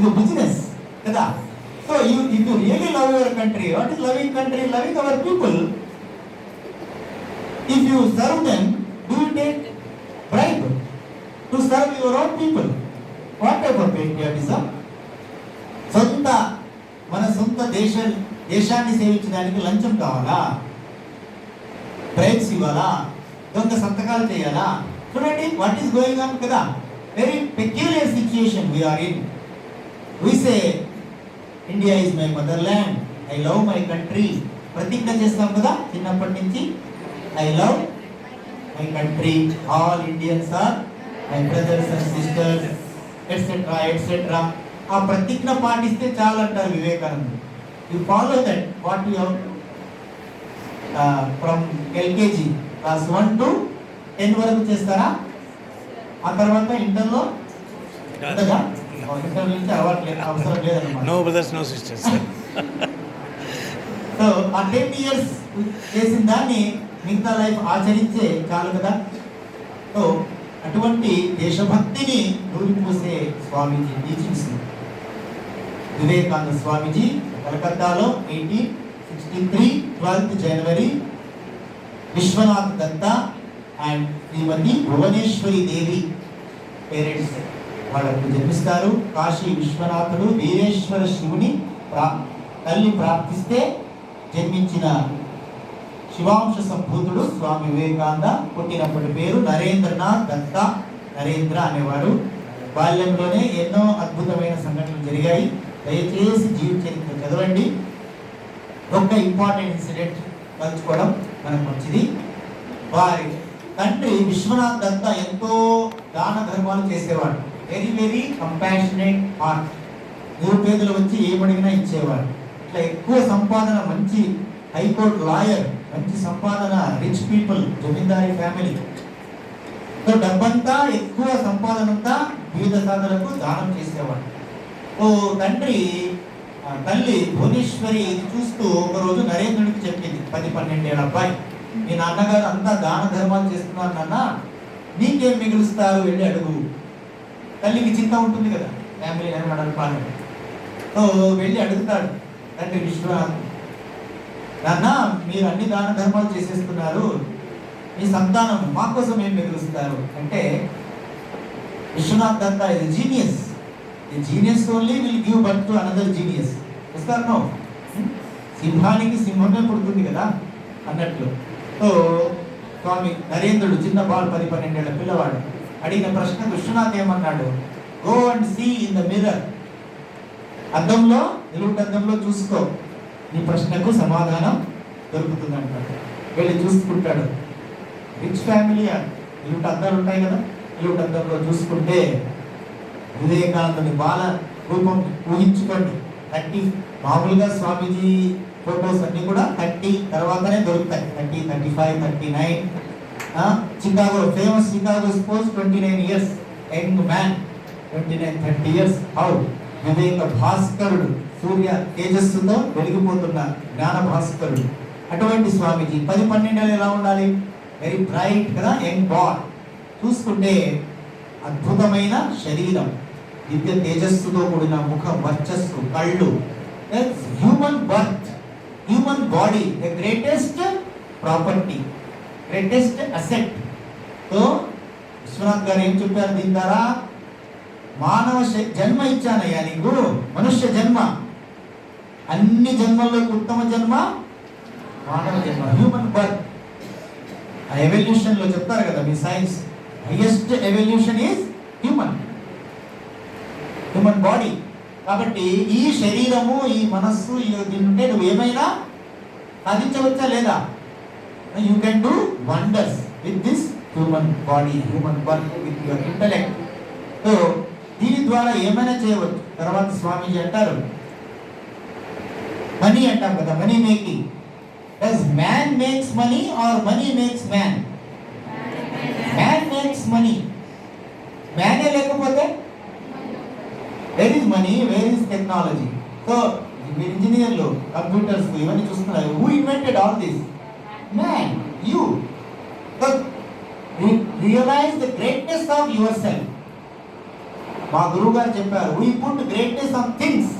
ఇది బిజినెస్ కదా? So you if you really love your country what is loving country loving our people if you serve them do you take bribe to serve your own people what type of patriotism సొంత మన సొంత దేశ దేశాన్ని సేవించడానికి లంచం కావాలా? Bribes ఇవ్వాలా? దొంగ సంతకాలు చేయాలా? చూడండి వాట్ ఈస్ గోయింగ్ ఆన్ కదా? Very peculiar situation we are in we say India is my motherland I love my country ప్రతిజ్ఞ చేస్తాం కదా చిన్నప్పటి నుంచి. I love my country all Indians are my brothers and sisters etcetera etcetera ఆ ప్రతిజ్ఞ పాటిస్తే చాలు అంటారు Vivekananda you follow that what you from LKG class one to ten వరకు చేస్తారా? ఆ తర్వాత ఇంటర్లో? No brothers no sisters so ఆ టెన్ ఇయర్స్ చేసిన దాన్ని మిగతా లైఫ్ ఆచరించే చాలు కదా. సో అటువంటి దేశభక్తిని నూరిపోసే స్వామీజీ టీచింగ్స్ వివేకానంద స్వామీజీ కలకత్తాలో eighteen sixty three twelfth January Vishwanath Datta and Shrimati Bhuvaneshwari Devi parents. వాళ్ళకు జన్మిస్తారు కాశీ విశ్వనాథుడు వీరేశ్వర శివుని ప్రా తల్లి ప్రార్థిస్తే జన్మించిన శివాంశ సంభూతుడు స్వామి వివేకానంద పుట్టినప్పటి పేరు నరేంద్రనాథ్ దత్త నరేంద్ర అనేవాడు బాల్యంలోనే ఎన్నో అద్భుతమైన సంఘటనలు జరిగాయి. దయచేసి జీవిత చరిత్ర చదవండి. ఒక ఇంపార్టెంట్ ఇన్సిడెంట్ తలుచుకోవడం మనకు మంచిది. వారి తండ్రి విశ్వనాథ్ దత్త ఎంతో దాన ధర్మాలు చేసేవాడు. వెరీ వెరీ కంపాషనేట్ హార్ట్ నిరుపేదలు వచ్చి ఏమడిగినా ఇచ్చేవాడు ఇట్లా ఎక్కువ సంపాదన మంచి హైకోర్టు లాయర్ మంచి సంపాదన రిచ్ పీపుల్ జమీందారీ ఫ్యామిలీ సో డబ్బంతా ఎక్కువ సంపాదన అంతా వివిధ సాధనకు దానం చేసేవాడు ఓ తండ్రి తల్లి భువనేశ్వరి చూస్తూ ఒకరోజు నరేంద్రుడికి చెప్పింది పది పన్నెండేళ్ళ అబ్బాయి మీ నాన్నగారు అంతా దాన ధర్మాలు చేస్తున్నారు నాన్న. నీకేం మిగులుస్తారు? వెళ్ళి అడుగు. తల్లికి చింత ఉంటుంది కదా. ఫ్యామిలీ నడపాలి సో వెళ్ళి అడుగుతాడు తండ్రి విశ్వనాథ్ నాన్న మీరు అన్ని దాన ధర్మాలు చేసేస్తున్నారు. మీ సంతానం మా కోసం ఏం మిగులుస్తారు అంటే విశ్వనాథ్ దత్త ఇది జీనియస్ ఇది genius only will give birth to another genius ఇస్తారు నో సింహానికి సింహమే పుడుతుంది కదా అన్నట్లు. సో స్వామి నరేంద్రుడు చిన్న బాల్ పది పన్నెండేళ్ళ పిల్లవాడు. అడిగిన ప్రశ్న విశ్వనాథ్ ఏమన్నాడు? Go and see in the mirror అద్దంలో నిలువుట అద్దంలో చూసుకో. నీ ప్రశ్నకు సమాధానం దొరుకుతుంది అంటాడు వెళ్ళి చూసుకుంటాడు. రిచ్ ఫ్యామిలీ నిలువుట అద్దాలు ఉంటాయి కదా? నిలువుట అద్దంలో చూసుకుంటే వివేకానందుని బాల రూపం ఊహించుకోండి. థర్టీ మామూలుగా స్వామీజీ ఫొటోస్ అన్నీ కూడా థర్టీ తర్వాతనే దొరుకుతాయి. Thirty thirty five thirty nine. Chicago famous Chicago sports twenty nine years young man twenty nine thirty years how వివేక భాస్కరుడు సూర్య తేజస్సుతో వెలిగిపోతున్న జ్ఞాన భాస్కరుడు. అటువంటి స్వామీజీ పది పన్నెండేళ్ళు ఎలా ఉండాలి? వెరీ బ్రైట్ కదా యంగ్ బాయ్ చూసుకుంటే అద్భుతమైన శరీరం. దివ్య తేజస్సుతో కూడిన ముఖ వర్చస్సు కళ్ళు. Human birth human body the greatest property greatest asset. తో విశ్వనాథ్ గారు ఏం చెప్పారు దీని ద్వారా? మానవ శ- జన్మ ఇచ్చానయ్యా నీకు. మనుష్య జన్మ. అన్ని జన్మల్లో ఉత్తమ జన్మ మానవ జన్మ. హ్యూమన్ బర్త్ ఆ ఎవల్యూషన్లో చెప్తారు కదా మీ science highest evolution is human human body కాబట్టి ఈ శరీరము ఈ మనస్సు ఈ దీని ఉంటే నువ్వు ఏమైనా సాధించవచ్చా లేదా? You can do wonders with this human body human birth with your intellect so దీని ద్వారా ఏమైనా చేయవచ్చు. తర్వాత స్వామీజీ అంటారు. మనీ అంటాం కదా money making. Does man makes money or money makes man man makes money మ్యానే లేకపోతే? Where is money where is technology so మీరు ఇంజనీర్లు కంప్యూటర్స్ ఇవన్నీ చూస్తున్నారు? Who invented all this man you realise the greatness of yourself మా గురువు గారు చెప్పారు we put greatness of things